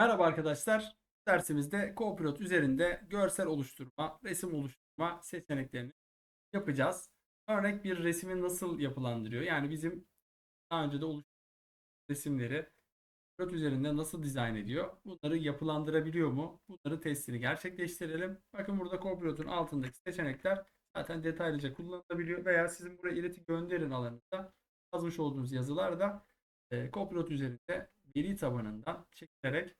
Merhaba arkadaşlar. Dersimizde Copilot üzerinde görsel oluşturma, resim oluşturma seçeneklerini yapacağız. Örnek bir resmi nasıl yapılandırıyor? Yani bizim daha önce de oluşturduğumuz resimleri Copilot üzerinde nasıl dizayn ediyor? Bunları yapılandırabiliyor mu? Bunları testini gerçekleştirelim. Bakın burada Copilot'un altındaki seçenekler zaten detaylıca kullanılabiliyor veya sizin buraya ileti gönderin alanında yazmış olduğunuz yazılar da e, Copilot üzerinde veri tabanından çekilerek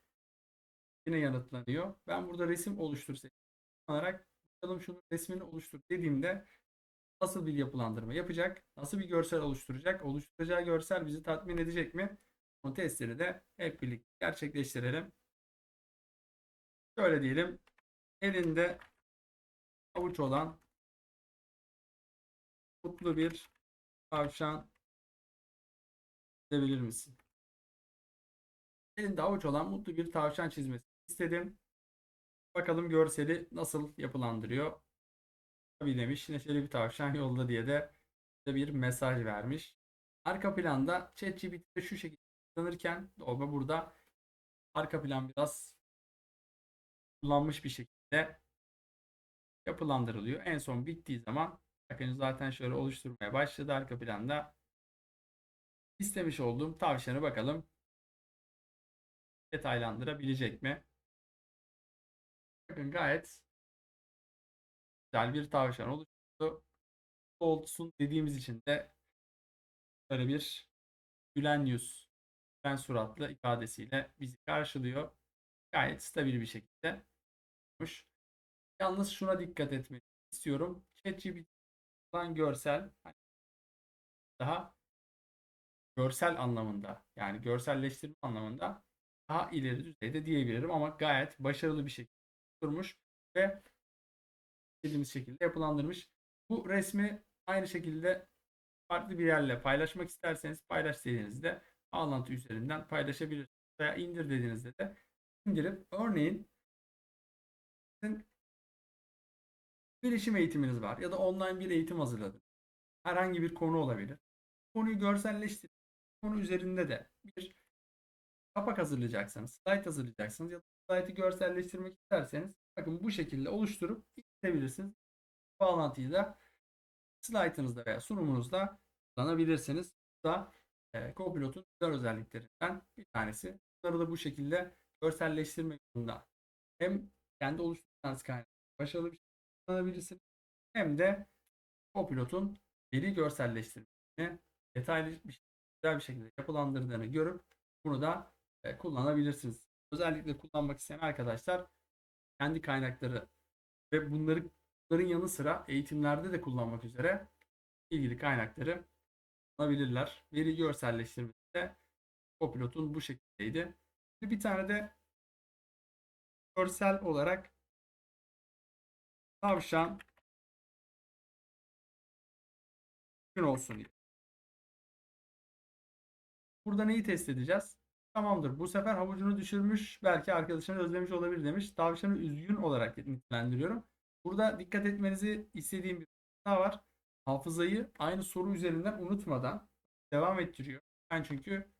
yine yanıtlanıyor. Ben burada resim oluştur olarak bakalım şunun resmini oluştur dediğimde nasıl bir yapılandırma yapacak? Nasıl bir görsel oluşturacak? Oluşturacağı görsel bizi tatmin edecek mi? Bu testleri de hep birlikte gerçekleştirelim. Şöyle diyelim. Elinde avuç olan mutlu bir tavşan çizebilir misin? Elinde avuç olan mutlu bir tavşan çizmesi istedim. Bakalım görseli nasıl yapılandırıyor. Tabii demiş neşeli bir tavşan yolda diye de bir mesaj vermiş. Arka planda ChatGPT'de şu şekilde kullanırken Dolma burada arka plan biraz kullanmış bir şekilde yapılandırılıyor. En son bittiği zaman bakın zaten şöyle oluşturmaya başladı arka planda. İstemiş olduğum tavşanı bakalım detaylandırabilecek mi? Bakın gayet güzel bir tavşan oluşturdu. Olsun dediğimiz için de böyle bir gülen yüz, gülen suratlı ifadesiyle bizi karşılıyor. Gayet stabil bir şekilde. Yalnız şuna dikkat etmek istiyorum. ChatGPT'den görsel hani daha görsel anlamında yani görselleştirme anlamında daha ileri düzeyde diyebilirim ama gayet başarılı bir şekilde durmuş ve istediğimiz şekilde yapılandırmış. Bu resmi aynı şekilde farklı bir yerle paylaşmak isterseniz paylaş dediğinizde bağlantı üzerinden paylaşabilirsiniz. Veya indir dediğinizde de indirip örneğin sizin bilişim eğitiminiz var ya da online bir eğitim hazırladınız. Herhangi bir konu olabilir. Konuyu görselleştirip konu üzerinde de bir kapak hazırlayacaksanız, slide hazırlayacaksınız ya da slide'ı görselleştirmek isterseniz bakın bu şekilde oluşturup indirebilirsiniz. Bağlantıyı da slide'ınızda veya sunumunuzda kullanabilirsiniz. Bu da e, Copilot'un güzel özelliklerinden bir tanesi. Bunları da bu şekilde görselleştirmek yolunda hem kendi oluşturduğunuz kaynağı başarılı bir şekilde kullanabilirsiniz hem de Copilot'un veri görselleştirmesini detaylı bir şekilde, güzel bir şekilde yapılandırdığını görüp bunu da e, kullanabilirsiniz. Özellikle kullanmak isteyen arkadaşlar kendi kaynakları ve bunları bunların yanı sıra eğitimlerde de kullanmak üzere ilgili kaynakları kullanabilirler. Veri görselleştirmesi de Copilot'un bu şekildeydi. Bir tane de görsel olarak tavşan gün olsun diye. Burada neyi test edeceğiz? Tamamdır. Bu sefer havucunu düşürmüş. Belki arkadaşını özlemiş olabilir demiş. Tavşanı üzgün olarak nitelendiriyorum. Burada dikkat etmenizi istediğim bir daha var. Hafızayı aynı soru üzerinden unutmadan devam ettiriyor. Ben çünkü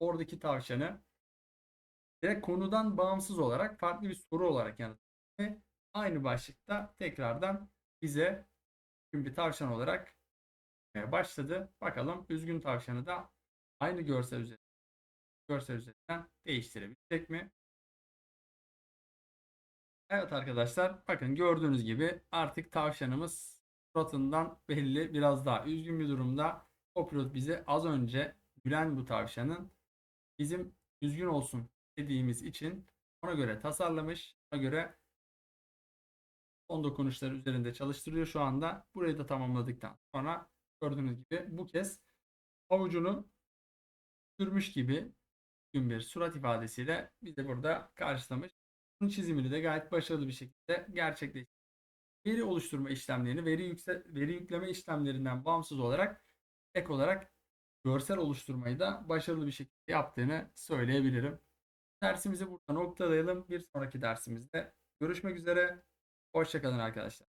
oradaki tavşanı direkt konudan bağımsız olarak farklı bir soru olarak yanıtladım. Ve aynı başlıkta tekrardan bize bir tavşan olarak başladı. Bakalım üzgün tavşanı da aynı görsel üzerinde görsel üzerinden değiştirebilecek mi? Evet arkadaşlar bakın gördüğünüz gibi artık tavşanımız suratından belli biraz daha üzgün bir durumda. Copilot bize az önce gülen bu tavşanın bizim üzgün olsun dediğimiz için ona göre tasarlamış. Ona göre son dokunuşları üzerinde çalıştırıyor şu anda. Burayı da tamamladıktan sonra gördüğünüz gibi bu kez avucunu sürmüş gibi düzgün bir surat ifadesiyle bizi burada karşılamış. Bunun çizimini de gayet başarılı bir şekilde gerçekleştirdi. Veri oluşturma işlemlerini veri, yükse, veri yükleme işlemlerinden bağımsız olarak ek olarak görsel oluşturmayı da başarılı bir şekilde yaptığını söyleyebilirim. Dersimizi burada noktalayalım. Bir sonraki dersimizde görüşmek üzere. Hoşçakalın arkadaşlar.